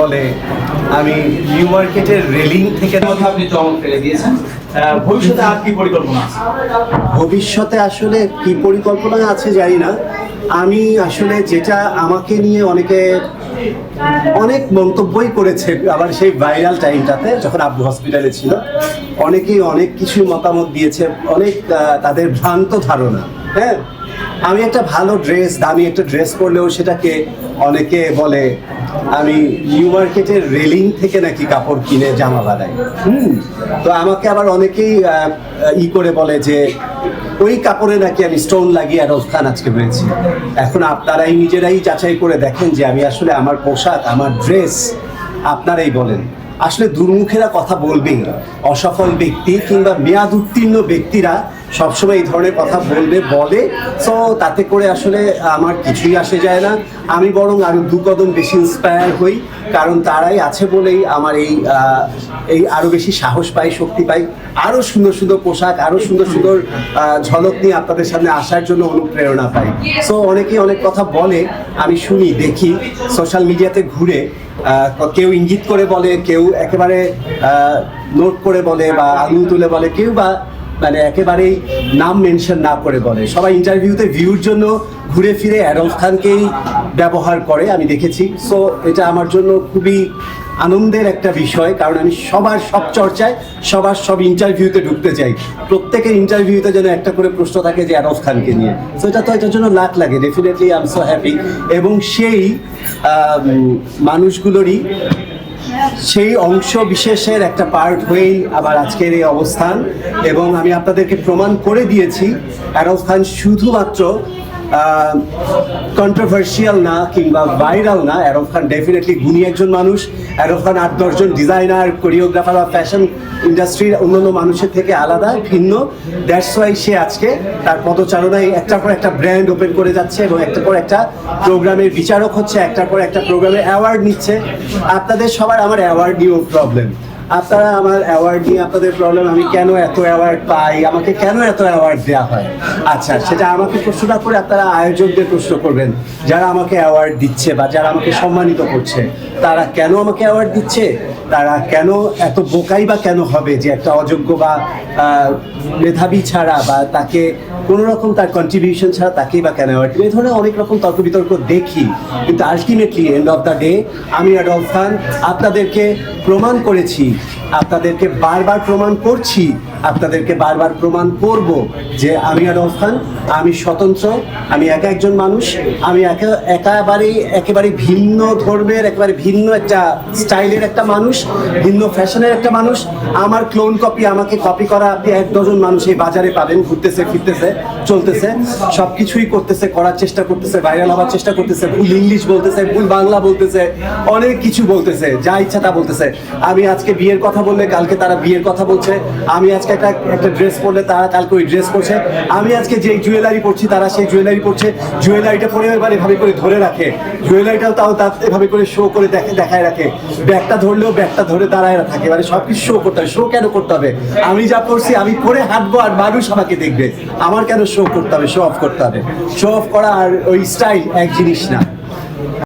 বলে আমি নিউ মার্কেটের রেলিং থেকে আপনি চমক ফেলে দিয়েছেন। ভবিষ্যতে আর কি পরিকল্পনা আছে? ভবিষ্যতে আসলে কি পরিকল্পনা আছে জানি না। আমি আসলে যেটা আমাকে নিয়ে অনেকে অনেক মন্তব্যই করেছে আবার সেই ভাইরাল টাইমটাতে যখন আব্বু হসপিটালে ছিল। অনেকেই অনেক কিছু মতামত দিয়েছে অনেক তাদের ভ্রান্ত ধারণা হ্যাঁ? আমি একটা ভালো ড্রেস দামি একটা ড্রেস পরলেও সেটাকে অনেকে বলে আমি নিউ মার্কেটের রেলিং থেকে নাকি কাপড় কিনে জামা বানাই। হুম, তো আমাকে আবার অনেকেই ই করে বলে যে, ওই কাপড়ে নাকি আমি স্টোন লাগিয়ে আরফ খান আজকে হয়েছি এখন আপনারাই নিজেরাই যাচাই করে দেখেন যে আমি আসলে আমার পোশাক, আমার ড্রেস আপনারাই বলেন। আসলে দুর্মুখেরা কথা বলবেই। অসফল ব্যক্তি কিংবা মেয়াদ উত্তীর্ণ ব্যক্তিরা সবসময় এই ধরনের কথা বলবে, বলে। সো তাতে করে আসলে আমার কিছুই আসে যায় না। আমি বরং আরও দু কদম বেশি ইন্সপায়ার হই, কারণ তারাই আছে বলেই আমার এই এই আরও বেশি সাহস পাই, শক্তি পাই। আরও সুন্দর সুন্দর পোশাক আরও সুন্দর সুন্দর ঝলক নিয়ে আপনাদের সামনে আসার জন্য অনুপ্রেরণা পাই। সো অনেকেই অনেক কথা বলে, আমি শুনি, দেখি। সোশ্যাল মিডিয়াতে ঘুরে কেউ ইঙ্গিত করে বলে, কেউ একেবারে নোট করে বলে বা আঙুল তুলে বলে, কেউ বা মানে একেবারেই নাম মেনশন না করে বলে। সবাই ইন্টারভিউতে ভিউর জন্য ঘুরে ফিরে অ্যাডলফ খানকেই ব্যবহার করে, আমি দেখেছি। সো এটা আমার জন্য খুবই আনন্দের একটা বিষয়, কারণ আমি সবার সব চর্চায়, সবার সব ইন্টারভিউতে ঢুকতে চাই। প্রত্যেকের ইন্টারভিউতে যেন একটা করে প্রশ্ন থাকে যে অ্যাডলফ খানকে নিয়ে। সো এটা তো এটার জন্য লাখ লাগে definitely I am so happy এবং সেই মানুষগুলোরই সেই অংশ বিশেষের একটা পার্ট হয়েই আবার আজকের এই অবস্থান। এবং আমি আপনাদেরকে প্রমাণ করে দিয়েছি অ্যারফ খান শুধুমাত্র কন্ট্রোভার্সিয়াল না কিংবা ভাইরাল না অ্যারফ খান ডেফিনেটলি গুণী একজন মানুষ। অ্যারফ খান আট দশজন ডিজাইনার কোরিওগ্রাফার বা ফ্যাশন ইন্ডাস্ট্রির অন্যান্য মানুষের থেকে আলাদা, ভিন্ন। দ্যাটস ওয়াই সে আজকে তার পদচারণায় একটার পর একটা ব্র্যান্ড ওপেন করে যাচ্ছে এবং একটার পর একটা প্রোগ্রামের বিচারক হচ্ছে, একটার পর একটা প্রোগ্রামে অ্যাওয়ার্ড নিচ্ছে। আপনাদের সবার আমার অ্যাওয়ার্ড নিয়েও প্রবলেম আপনারা আমার অ্যাওয়ার্ড নিয়ে আপনাদের প্রবলেম আমি কেন এত অ্যাওয়ার্ড পাই? আমাকে কেন এত অ্যাওয়ার্ড দেওয়া হয়? আচ্ছা সেটা আমাকে প্রশ্নটা করে আপনারা আয়োজকদের প্রশ্ন করবেন। যারা আমাকে অ্যাওয়ার্ড দিচ্ছে বা যারা আমাকে সম্মানিত করছে, তারা কেন আমাকে অ্যাওয়ার্ড দিচ্ছে? তারা কেন এত বোকাই বা কেন হবে যে একটা অযোগ্য বা মেধাবী ছাড়া বা তাকে কোনো রকম তার কন্ট্রিবিউশন ছাড়া তাকেই বা কেন অ্যাওয়ার্ড এই ধরনের অনেক রকম তর্ক বিতর্ক দেখি। কিন্তু ultimately end of the day আমি অ্যাডলফ খান আপনাদেরকে প্রমাণ করেছি, আপনাদেরকে বারবার প্রমাণ করছি আপনাদেরকে বারবার প্রমাণ করব যে আমি অ্যাডলফ খান, আমি স্বতন্ত্র, আমি একা একজন মানুষ, আমি একা, একেবারেই একেবারে ভিন্ন ধর্মের, একেবারে ভিন্ন একটা স্টাইলের একটা মানুষ, ভিন্ন ফ্যাশনের একটা মানুষ। আমার ক্লোন কপি আমাকে কপি করা আপনি এক ডজন মানুষ এই বাজারে পাবেন, ঘুরতেছে, ফিরতেছে, চলতেছে। সব কিছুই করতেছে, করার চেষ্টা করতেছে ভাইরাল হওয়ার চেষ্টা করতেছে, ভুল ইংলিশ বলতেছে, ভুল বাংলা বলতেছে, অনেক কিছু বলতেছে, যা ইচ্ছা তা বলতেছে। আমি আজকে বিয়ের কথা বললে, কালকে তারা বিয়ের কথা বলছে, আমি আজকে একটা একটা ড্রেস পরলে তারা কালকে ওই ড্রেস পরছে। আমি আজকে যে জুয়েলারি পরছি, তারা সেই জুয়েলারি পরছে। জুয়েলারিটা পরে এবার এভাবে করে ধরে রাখে। জুয়েলারিটাও তাও তার এভাবে করে শো করে দেখে, দেখায় রাখে। ব্যাগটা ধরলেও ব্যাগটা ধরে দাঁড়ায় থাকে মানে সব কিছু শো করতে হবে। শো কেন করতে হবে? আমি যা পড়ছি আমি পরে হাঁটবো আর মানুষ আমাকে দেখবে। আমার কেন শো করতে হবে? শো অফ করতে হবে। শো অফ করা আর ওই স্টাইল এক জিনিস না।